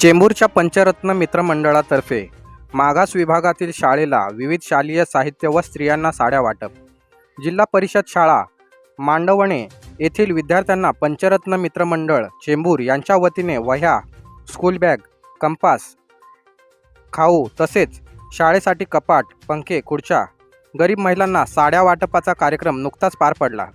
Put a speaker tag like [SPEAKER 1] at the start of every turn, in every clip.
[SPEAKER 1] चेंबूरच्या पंचरत्न मित्रमंडळातर्फे मागास विभागातील शाळेला विविध शालेय साहित्य व स्त्रियांना साड्या वाटप. जिल्हा परिषद शाळा मांडवणे येथील विद्यार्थ्यांना पंचरत्न मित्रमंडळ चेंबूर यांच्या वतीने वह्या स्कूल बॅग कंपास खाऊ तसेच शाळेसाठी कपाट पंखे खुर्च्या गरीब महिलांना साड्या वाटपाचा कार्यक्रम नुकताच पार पडला.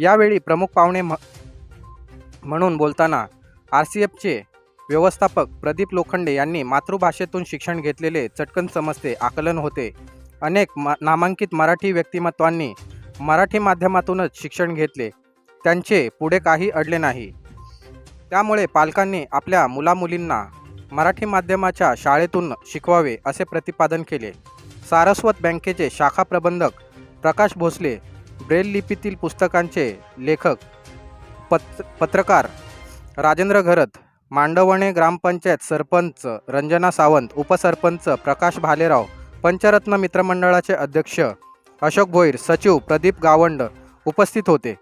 [SPEAKER 1] यावेळी प्रमुख पाहुणे म्हणून बोलताना आर सी एफचे व्यवस्थापक प्रदीप लोखंडे यांनी मातृभाषेतून शिक्षण घेतलेले चटकन समजते आकलन होते. अनेक मा नामांकित मराठी व्यक्तिमत्वांनी मराठी माध्यमातूनच शिक्षण घेतले. त्यांचे पुढे काही अडले नाही. त्यामुळे पालकांनी आपल्या मुलामुलींना मराठी माध्यमाच्या शाळेतून शिकवावे असे प्रतिपादन केले. सारस्वत बँकेचे शाखा प्रबंधक प्रकाश भोसले ब्रेल लिपीतील पुस्तकांचे लेखक पत्र पत्रकार राजेंद्र घरत मांडवणे ग्रामपंचायत सरपंच रंजना सावंत उपसरपंच प्रकाश भालेराव पंचरत्न मित्रमंडळाचे अध्यक्ष अशोक भोईर सचिव प्रदीप गावंड उपस्थित होते.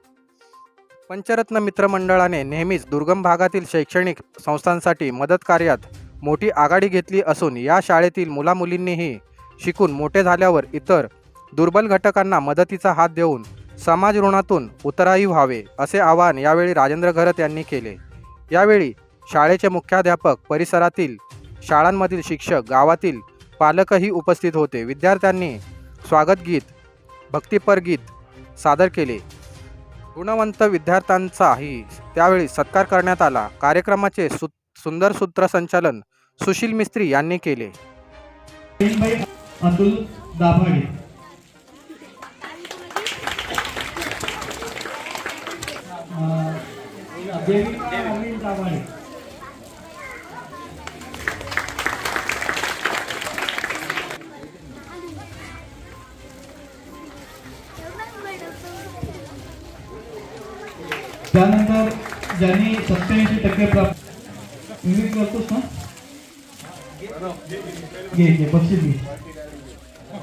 [SPEAKER 1] पंचरत्न मित्रमंडळाने नेहमीच दुर्गम भागातील शैक्षणिक संस्थांसाठी मदत कार्यात मोठी आघाडी घेतली असून या शाळेतील मुलामुलींनीही शिकून मोठे झाल्यावर इतर दुर्बल घटकांना मदतीचा हात देऊन समाज ऋणातून उतराई व्हावे असे आवाहन यावेळी राजेंद्र घरत यांनी केले. यावेळी शाळेचे मुख्याध्यापक परिसरातील शाळांमधील शिक्षक गावातील पालकही उपस्थित होते. विद्यार्थ्यांनी स्वागत गीत भक्तिपर गीत सादर केले. गुणवंत विद्यार्थ्यांचाही त्यावेळी सत्कार करण्यात आला. कार्यक्रमाचे सु सुंदर सूत्रसंचालन सुशील मिस्त्री यांनी केले.
[SPEAKER 2] अतुल दाभाडे. दाभाडे. त्यानंतर ज्यांनी सत्याऐंशी टक्के प्राप्त विवेक करतोस ना? घे घे बक्षीस घे.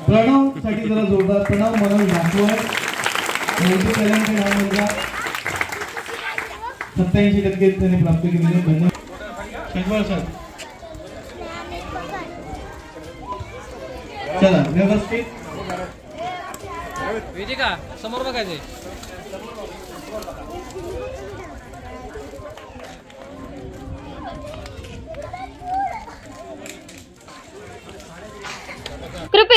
[SPEAKER 2] प्रणवसाठी जरा जोरदार प्रणव मनोज नागपूर. मल्टी टॅलेंटेड सत्याऐंशी टक्के त्यांनी प्राप्त केलेले धन्यवाद. शंकर सर. चला व्यवस्थित.
[SPEAKER 3] समोर बघायचंय.